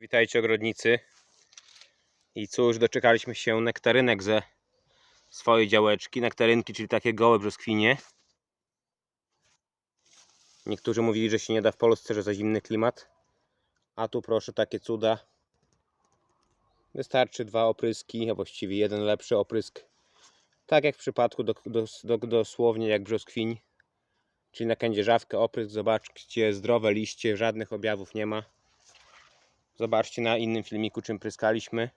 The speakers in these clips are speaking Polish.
Witajcie ogrodnicy. I cóż, doczekaliśmy się nektarynek ze swojej działeczki. Nektarynki, czyli takie gołe brzoskwinie. Niektórzy mówili, że się nie da w Polsce, że za zimny klimat. A tu proszę, takie cuda. Wystarczy dwa opryski, a właściwie jeden lepszy oprysk. Tak jak w przypadku do, do, do, dosłownie jak brzoskwiń. Czyli na kędzierzawkę oprysk. Zobaczcie, zdrowe liście, żadnych objawów nie ma. Zobaczcie na innym filmiku, czym pryskaliśmy.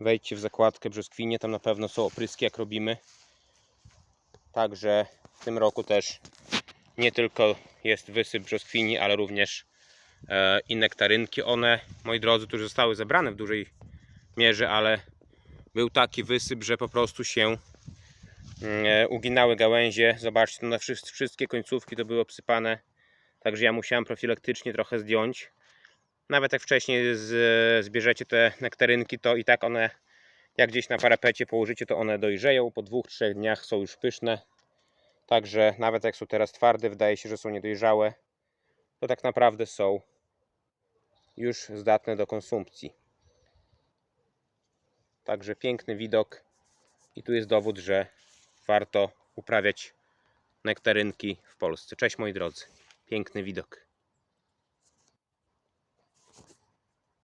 Wejdźcie w zakładkę brzoskwinie, tam na pewno są opryski, jak robimy. Także w tym roku też nie tylko jest wysyp brzoskwini, ale również e, i nektarynki. One, moi drodzy, tu zostały zebrane w dużej mierze, ale był taki wysyp, że po prostu się mm, e, uginały gałęzie. Zobaczcie, na wszy- wszystkie końcówki to były obsypane. Także ja musiałem profilaktycznie trochę zdjąć nawet jak wcześniej z, zbierzecie te nektarynki, to i tak one, jak gdzieś na parapecie położycie, to one dojrzeją. Po dwóch, trzech dniach są już pyszne. Także nawet jak są teraz twarde, wydaje się, że są niedojrzałe, to tak naprawdę są już zdatne do konsumpcji. Także piękny widok i tu jest dowód, że warto uprawiać nektarynki w Polsce. Cześć moi drodzy, piękny widok.